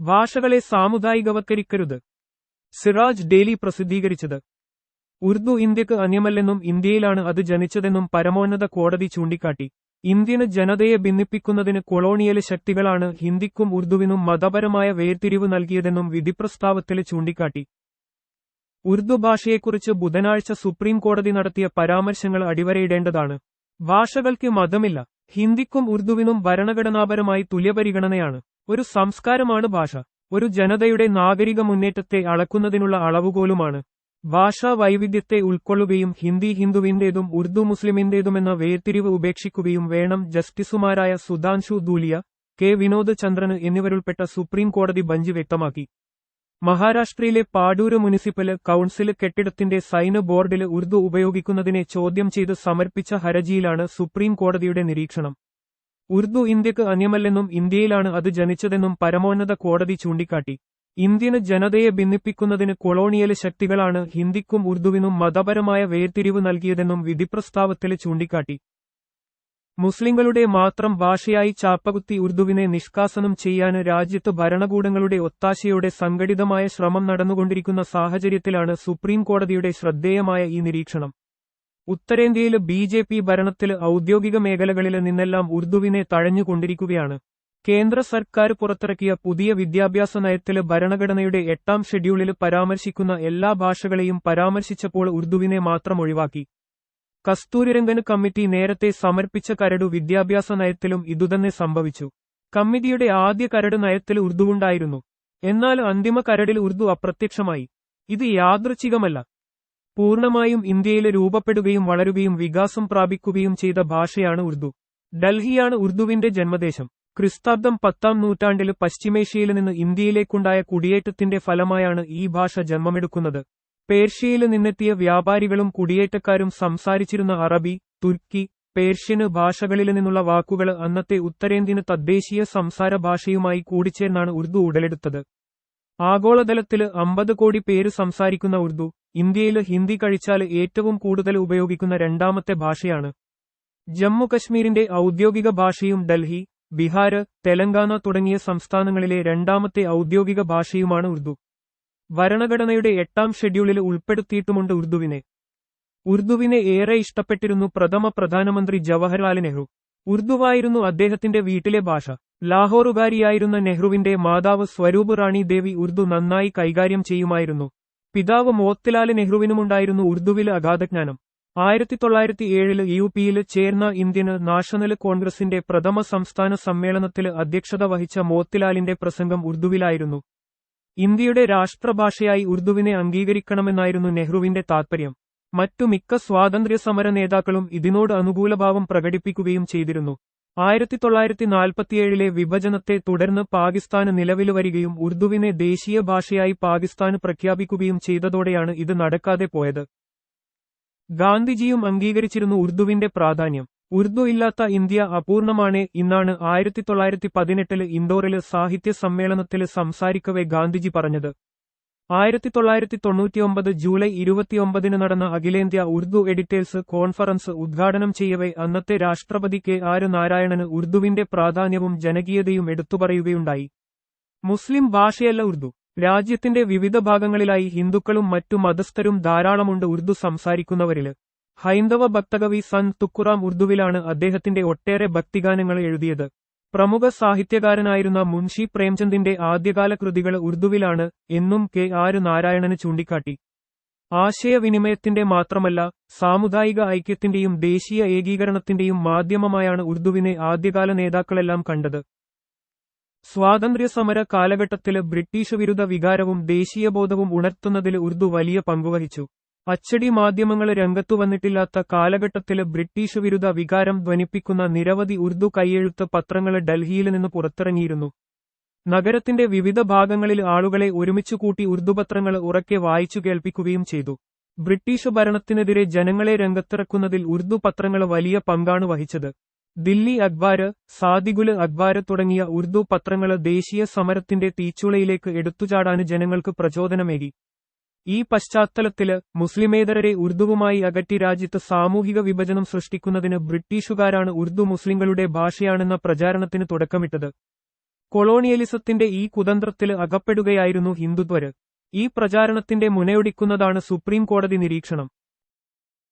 ഭാഷകളെ സാമുദായികവത്കരിക്കരുത്. സിറാജ് ഡെയിലി പ്രസിദ്ധീകരിച്ചത്. ഉർദു ഇന്ത്യയ്ക്ക് അന്യമല്ലെന്നും ഇന്ത്യയിലാണ് അത് ജനിച്ചതെന്നും പരമോന്നത കോടതി ചൂണ്ടിക്കാട്ടി. ഇന്ത്യന് ജനതയെ ഭിന്നിപ്പിക്കുന്നതിന് കൊളോണിയൽ ശക്തികളാണ് ഹിന്ദിക്കും ഉർദുവിനും മതപരമായ വേർതിരിവ് നൽകിയതെന്നും വിധിപ്രസ്താവത്തിൽ ചൂണ്ടിക്കാട്ടി. ഉർദു ഭാഷയെക്കുറിച്ച് ബുധനാഴ്ച സുപ്രീം കോടതി നടത്തിയ പരാമർശങ്ങൾ അടിവരയിടേണ്ടതാണ്. ഭാഷകൾക്ക് മതമില്ല. ഹിന്ദിക്കും ഉർദുവിനും ഭരണഘടനാപരമായി തുല്യപരിഗണനയാണ്. ഒരു സംസ്കാരമാണ് ഭാഷ. ഒരു ജനതയുടെ നാഗരിക മുന്നേറ്റത്തെ അളക്കുന്നതിനുള്ള അളവുകോലുമാണ്. ഭാഷാ വൈവിധ്യത്തെ ഉൾക്കൊള്ളുകയും ഹിന്ദി ഹിന്ദുവിന്റേതും ഉർദു മുസ്ലിമിന്റേതുമെന്ന വേർതിരിവ് ഉപേക്ഷിക്കുകയും വേണം. ജസ്റ്റിസുമാരായ സുധാൻഷു ദൂലിയ കെ വിനോദ് ചന്ദ്രന് എന്നിവരുൾപ്പെട്ട സുപ്രീം കോടതി ബഞ്ച് വ്യക്തമാക്കി. മഹാരാഷ്ട്രയിലെ പാടൂര് മുനിസിപ്പൽ കൌൺസിൽ കെട്ടിടത്തിന്റെ സൈന് ബോർഡിൽ ഉർദു ഉപയോഗിക്കുന്നതിനെ ചോദ്യം ചെയ്ത് സമർപ്പിച്ച ഹരജിയിലാണ് സുപ്രീം കോടതിയുടെ നിരീക്ഷണം. ഉർദു ഇന്ത്യയ്ക്ക് അന്യമല്ലെന്നും ഇന്ത്യയിലാണ് അത് ജനിച്ചതെന്നും പരമോന്നത കോടതി ചൂണ്ടിക്കാട്ടി. ഇന്ത്യന് ജനതയെ ഭിന്നിപ്പിക്കുന്നതിന് കൊളോണിയൽ ശക്തികളാണ് ഹിന്ദിക്കും ഉർദുവിനും മതപരമായ വേർതിരിവ് നൽകിയതെന്നും വിധിപ്രസ്താവത്തിൽ ചൂണ്ടിക്കാട്ടി. മുസ്ലിങ്ങളുടെ മാത്രം ഭാഷയായി ചാപ്പകുത്തി ഉർദുവിനെ നിഷ്കാസനം ചെയ്യാൻ രാജ്യത്ത് ഭരണകൂടങ്ങളുടെ ഒത്താശയോടെ സംഘടിതമായ ശ്രമം നടന്നുകൊണ്ടിരിക്കുന്ന സാഹചര്യത്തിലാണ് സുപ്രീം കോടതിയുടെ ശ്രദ്ധേയമായ ഈ നിരീക്ഷണം. ഉത്തരേന്ത്യയിൽ ബി ജെ പി ഭരണത്തിൽ ഔദ്യോഗിക മേഖലകളിൽ നിന്നെല്ലാം ഉർദുവിനെ തഴഞ്ഞുകൊണ്ടിരിക്കുകയാണ്. കേന്ദ്ര സർക്കാർ പുറത്തിറക്കിയ പുതിയ വിദ്യാഭ്യാസ നയത്തിൽ ഭരണഘടനയുടെ എട്ടാം ഷെഡ്യൂളിൽ പരാമർശിക്കുന്ന എല്ലാ ഭാഷകളെയും പരാമർശിച്ചപ്പോൾ ഉർദുവിനെ മാത്രം ഒഴിവാക്കി. കസ്തൂരിരംഗന് കമ്മിറ്റി നേരത്തെ സമർപ്പിച്ച കരടു വിദ്യാഭ്യാസ നയത്തിലും ഇതുതന്നെ സംഭവിച്ചു. കമ്മിറ്റിയുടെ ആദ്യ കരട് നയത്തിൽ ഉർദുവുണ്ടായിരുന്നു. എന്നാൽ അന്തിമ കരടിൽ ഉർദു അപ്രത്യക്ഷമായി. ഇത് യാദൃച്ഛികമല്ല. പൂർണമായും ഇന്ത്യയിൽ രൂപപ്പെടുകയും വളരുകയും വികാസം പ്രാപിക്കുകയും ചെയ്ത ഭാഷയാണ് ഉർദു. ഡൽഹിയാണ് ഉർദുവിന്റെ ജന്മദേശം. ക്രിസ്താബ്ദം പത്താം നൂറ്റാണ്ടിൽ പശ്ചിമേഷ്യയിൽ നിന്ന് ഇന്ത്യയിലേക്കുണ്ടായ കുടിയേറ്റത്തിന്റെ ഫലമായാണ് ഈ ഭാഷ ജന്മമെടുക്കുന്നത്. പേർഷ്യയിൽ നിന്നെത്തിയ വ്യാപാരികളും കുടിയേറ്റക്കാരും സംസാരിച്ചിരുന്ന അറബി തുർക്കി പേർഷ്യന് ഭാഷകളിൽ നിന്നുള്ള വാക്കുകൾ അന്നത്തെ ഉത്തരേന്ത്യന് തദ്ദേശീയ സംസാര ഭാഷയുമായി കൂടിച്ചേർന്നാണ് ഉർദു ഉടലെടുത്തത്. ആഗോളതലത്തിൽ അമ്പത് കോടി പേര് സംസാരിക്കുന്ന ഉർദു ഇന്ത്യയിൽ ഹിന്ദി കഴിച്ചാൽ ഏറ്റവും കൂടുതൽ ഉപയോഗിക്കുന്ന രണ്ടാമത്തെ ഭാഷയാണ്. ജമ്മു കശ്മീരിന്റെ ഔദ്യോഗിക ഭാഷയും ഡൽഹി ബിഹാര് തെലങ്കാന തുടങ്ങിയ സംസ്ഥാനങ്ങളിലെ രണ്ടാമത്തെ ഔദ്യോഗിക ഭാഷയുമാണ് ഉർദു. ഭരണഘടനയുടെ എട്ടാം ഷെഡ്യൂളിൽ ഉൾപ്പെടുത്തിയിട്ടുമുണ്ട് ഉർദുവിനെ. ഉർദുവിനെ ഏറെ ഇഷ്ടപ്പെട്ടിരുന്നു പ്രഥമ പ്രധാനമന്ത്രി ജവഹർലാൽ നെഹ്റു. ഉർദുവായിരുന്നു അദ്ദേഹത്തിന്റെ വീട്ടിലെ ഭാഷ. ലാഹോറുകാരിയായിരുന്ന നെഹ്റുവിന്റെ മാതാവ് സ്വരൂപ് റാണി ദേവി ഉർദു നന്നായി കൈകാര്യം ചെയ്യുമായിരുന്നു. പിതാവ് മോത്തിലാൽ നെഹ്റുവിനുമുണ്ടായിരുന്നു ഉർദുവിൽ അഗാധജ്ഞാനം. ആയിരത്തി തൊള്ളായിരത്തി ഏഴിൽ യു പിയിൽ ചേർന്ന ഇന്ത്യൻ നാഷണൽ കോൺഗ്രസിന്റെ പ്രഥമ സംസ്ഥാന സമ്മേളനത്തിൽ അധ്യക്ഷത വഹിച്ച മോത്തിലാലിന്റെ പ്രസംഗം ഉർദുവിലായിരുന്നു. ഇന്ത്യയുടെ രാഷ്ട്രഭാഷയായി ഉർദുവിനെ അംഗീകരിക്കണമെന്നായിരുന്നു നെഹ്റുവിന്റെ താത്പര്യം. മറ്റു മിക്ക സ്വാതന്ത്ര്യസമര നേതാക്കളും ഇതിനോട് അനുകൂലഭാവം പ്രകടിപ്പിക്കുകയും ചെയ്തിരുന്നു. ആയിരത്തി തൊള്ളായിരത്തി നാൽപ്പത്തിയേഴിലെ വിഭജനത്തെ തുടർന്ന് പാകിസ്ഥാന് നിലവിൽ വരികയും ഉർദുവിനെ ദേശീയ ഭാഷയായി പാകിസ്ഥാന് പ്രഖ്യാപിക്കുകയും ചെയ്തതോടെയാണ് ഇത് നടക്കാതെ പോയത്. ഗാന്ധിജിയും അംഗീകരിച്ചിരുന്നു ഉർദുവിന്റെ പ്രാധാന്യം. ഉർദു ഇല്ലാത്ത ഇന്ത്യ അപൂർണമാണ് ഇന്നാണ് ആയിരത്തി തൊള്ളായിരത്തി പതിനെട്ടിൽ ഇൻഡോറിൽ സാഹിത്യ സമ്മേളനത്തിൽ സംസാരിക്കവെ ഗാന്ധിജി പറഞ്ഞത്. ആയിരത്തി തൊള്ളായിരത്തി തൊണ്ണൂറ്റിയൊമ്പത് ജൂലൈ ഇരുപത്തിയൊമ്പതിന് നടന്ന അഖിലേന്ത്യാ ഉർദു എഡിറ്റേഴ്സ് കോൺഫറൻസ് ഉദ്ഘാടനം ചെയ്യവേ അന്നത്തെ രാഷ്ട്രപതി കെ ആർ നാരായണന് ഉർദുവിന്റെ പ്രാധാന്യവും ജനകീയതയും എടുത്തുപറയുകയുണ്ടായി. മുസ്ലിം ഭാഷയല്ല ഉർദു. രാജ്യത്തിന്റെ വിവിധ ഭാഗങ്ങളിലായി ഹിന്ദുക്കളും മറ്റു മതസ്ഥരും ധാരാളമുണ്ട് ഉർദു സംസാരിക്കുന്നവരിൽ. ഹൈന്ദവ ഭക്തകവി സൻ തുക്കുറാം ഉർദുവിലാണ് അദ്ദേഹത്തിന്റെ ഒട്ടേറെ ഭക്തിഗാനങ്ങൾ എഴുതിയത്. പ്രമുഖ സാഹിത്യകാരനായിരുന്ന മുൻഷി പ്രേംചന്ദിന്റെ ആദ്യകാല കൃതികൾ ഉർദുവിലാണ് എന്നും കെ ആര് നാരായണന് ചൂണ്ടിക്കാട്ടി. ആശയവിനിമയത്തിന്റെ മാത്രമല്ല സാമുദായിക ഐക്യത്തിന്റെയും ദേശീയ ഏകീകരണത്തിന്റെയും മാധ്യമമായാണ് ഉർദുവിനെ ആദ്യകാല നേതാക്കളെല്ലാം കണ്ടത്. സ്വാതന്ത്ര്യസമര കാലഘട്ടത്തിൽ ബ്രിട്ടീഷ് വിരുദ്ധ വികാരവും ദേശീയബോധവും ഉണർത്തുന്നതിൽ ഉർദു വലിയ പങ്കുവഹിച്ചു അച്ചടി മാധ്യമങ്ങൾ രംഗത്തു വന്നിട്ടില്ലാത്ത കാലഘട്ടത്തിലെ ബ്രിട്ടീഷ് വിരുദ്ധ വികാരം ധ്വനിപ്പിക്കുന്ന നിരവധി ഉർദു കൈയെഴുത്ത് പത്രങ്ങൾ ഡൽഹിയിൽ നിന്ന് പുറത്തിറങ്ങിയിരുന്നു. നഗരത്തിന്റെ വിവിധ ഭാഗങ്ങളിൽ ആളുകളെ ഒരുമിച്ചു കൂട്ടി ഉർദു പത്രങ്ങൾ ഉറക്കെ വായിച്ചു കേൾപ്പിക്കുകയും ചെയ്തു. ബ്രിട്ടീഷ് ഭരണത്തിനെതിരെ ജനങ്ങളെ രംഗത്തിറക്കുന്നതിൽ ഉർദു പത്രങ്ങൾ വലിയ പങ്കാണ് വഹിച്ചത്. ദില്ലി അഖ്ബാര് സാദിഗുൽ അഖ്ബാര് തുടങ്ങിയ ഉർദു പത്രങ്ങൾ ദേശീയ സമരത്തിന്റെ തീച്ചുളയിലേക്ക് എടുത്തുചാടാൻ ജനങ്ങൾക്ക് പ്രചോദനമേകി. ഈ പശ്ചാത്തലത്തിൽ മുസ്ലിമേതരരെ ഉർദുവുമായി അകറ്റി രാജ്യത്ത് സാമൂഹിക വിഭജനം സൃഷ്ടിക്കുന്നതിന് ബ്രിട്ടീഷുകാരാണ് ഉർദു മുസ്ലിങ്ങളുടെ ഭാഷയാണെന്ന പ്രചാരണത്തിന് തുടക്കമിട്ടത്. കൊളോണിയലിസത്തിന്റെ ഈ കുതന്ത്രത്തിൽ അകപ്പെടുകയായിരുന്നു ഹിന്ദുത്വര്. ഈ പ്രചാരണത്തിന്റെ മുനയൊടിക്കുന്നതാണ് സുപ്രീം കോടതി നിരീക്ഷണം.